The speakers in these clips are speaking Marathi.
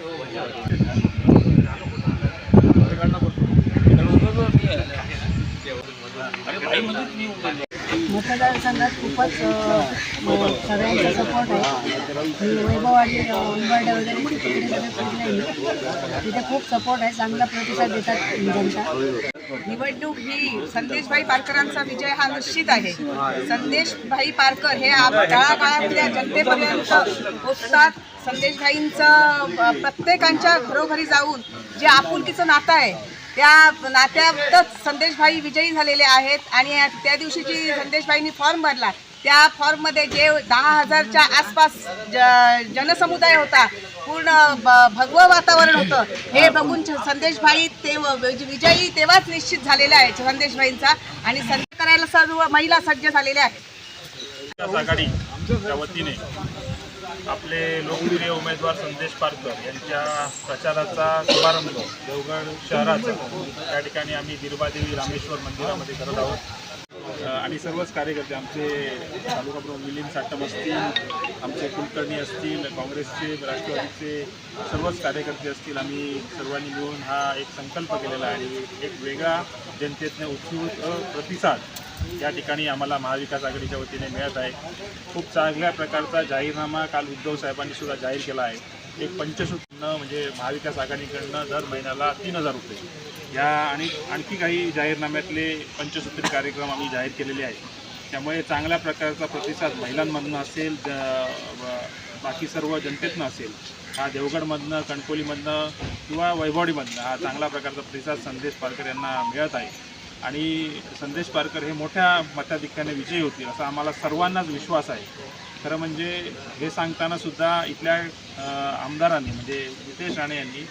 Thank you. मतदारसंघात खूपच सगळ्यांचा सपोर्ट आहे. वैभववाडी उंबरडे वगैरे तिकडे सगळे तिथे खूप सपोर्ट आहे चांगला प्रतिसाद देतात जनता. निवडणूक ही संदेशभाई पारकरांचा विजय हा निश्चित आहे. संदेशभाई पारकर हे आप- तळागाळातल्या जनतेपर्यंत पोचतात संदेशभाईंचं प्रत्येकांच्या घरोघरी जाऊन जे आपुलकीचं नातं आहे त्या नात्यातच संदेशभाई विजयी झालेले आहेत आणि त्या दिवशी जी संदेशभाईंनी फॉर्म भरला. त्या फॉर्ममध्ये जे दहा हजारच्या आसपास ज जनसमुदाय होता पूर्ण ब- भगवं वातावरण होतं हे बघून संदेशभाई ते विजयी तेव्हाच निश्चित झालेला आहे संदेशभाईंचा. आणि संदेश करायला सर्व महिला सज्ज झालेल्या आहेत. आघाडीच्या वतीने आपले लोकप्रिय उमेदवार संदेश पारकर यांच्या प्रचाराचा शुभारंभ देवगड शहराचा. त्या ठिकाणी आम्ही दीर्बादेवी रामेश्वर मंदिरामध्ये करत आहोत. आणि सर्वच कार्यकर्ते आमचे तालुका प्रमुख मिलिंद साटम असतील आमचे कुलकर्णी असतील काँग्रेसचे राष्ट्रवादीचे सर्वच कार्यकर्ते असतील आम्ही सर्वांनी मिळून हा एक संकल्प केलेला आहे. आणि एक वेगळा जनतेतनं उत्सुक प्रतिसाद या ठिकाणी आम्हाला महाविकास आघाडीच्या वतीने मिळत आहे. खूप चांगल्या प्रकारचा जाहीरनामा काल उद्धव साहेबांनी सुद्धा जाहीर केला आहे. एक पंचसूत्रनं म्हणजे महाविकास आघाडीकडनं दर महिन्याला तीन हजार रुपये. या आणि आणखी काही जाहीरनाम्यातले पंचसूत्री कार्यक्रम आम्ही जाहीर केलेले आहेत. त्यामुळे चांगल्या प्रकारचा प्रतिसाद महिलांमधनं असेल बाकी सर्व जनतेतनं असेल हा देवगडमधनं कणकोलीमधनं किंवा वैभवडीमधनं हा चांगला प्रकारचा प्रतिसाद संदेश पारकर यांना मिळत आहे. आणि संदेश पारकर हे मोठ्या मताधिक्याने विजयी होतील असा आम्हाला सर्वांनाच विश्वास आहे. खरं म्हणजे हे सांगताना सुद्धा इथल्या आमदारांनी म्हणजे नितेश राणे यांनी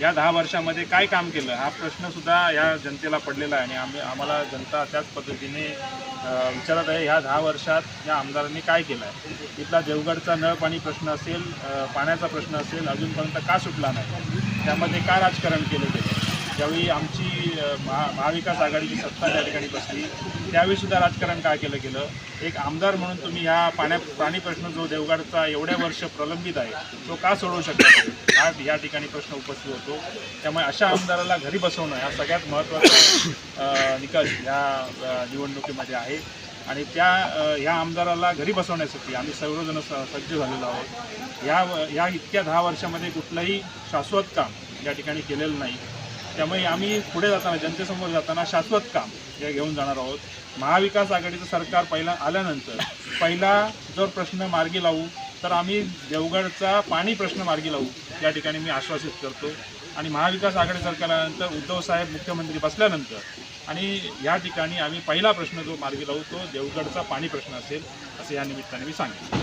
या दहा वर्षामध्ये काय काम केलं हा प्रश्नसुद्धा या जनतेला पडलेला आहे. आणि आम्ही आम्हाला जनता त्याच पद्धतीने विचारत आहे ह्या दहा वर्षात या आमदारांनी काय केलं आहे इथला देवगडचा नळ पाणी प्रश्न असेल पाण्याचा प्रश्न असेल अजूनपर्यंत का सुटला नाही? त्यामध्ये काय राजकारण केलं गेलं? ज्यावेळी आमची महा महाविकास आघाडीची सत्ता त्या ठिकाणी बसली त्यावेळीसुद्धा राजकारण काय केलं गेलं? एक आमदार म्हणून तुम्ही ह्या पाण्या पाणी प्रश्न जो देवगडचा एवढ्या वर्ष प्रलंबित आहे तो का सोडवू शकता नाही? हा या ठिकाणी प्रश्न उपस्थित होतो. त्यामुळे अशा आमदाराला घरी बसवणं हा सगळ्यात महत्त्वाचा निकष या निवडणुकीमध्ये आहे. आणि त्या ह्या आमदाराला घरी बसवण्यासाठी आम्ही सर्वजण स सज्ज झालेलो आहोत. ह्या ह्या इतक्या दहा वर्षामध्ये कुठलंही शाश्वत काम या ठिकाणी केलेलं नाही. त्यामुळे आम्ही पुढे जाताना जनतेसमोर जाताना शाश्वत काम हे घेऊन जाणार आहोत. महाविकास आघाडीचं सरकार पहिला आल्यानंतर पहिला जर प्रश्न मार्गी लावू तर आम्ही देवगडचा पाणी प्रश्न मार्गी लावू या ठिकाणी मी आश्वासित करतो. आणि महाविकास आघाडी सरकार आल्यानंतर उद्धव साहेब मुख्यमंत्री बसल्यानंतर आणि या ठिकाणी आम्ही पहिला प्रश्न जो मार्गी लावू तो देवगडचा पाणी प्रश्न असेल असं या निमित्ताने मी सांगेन.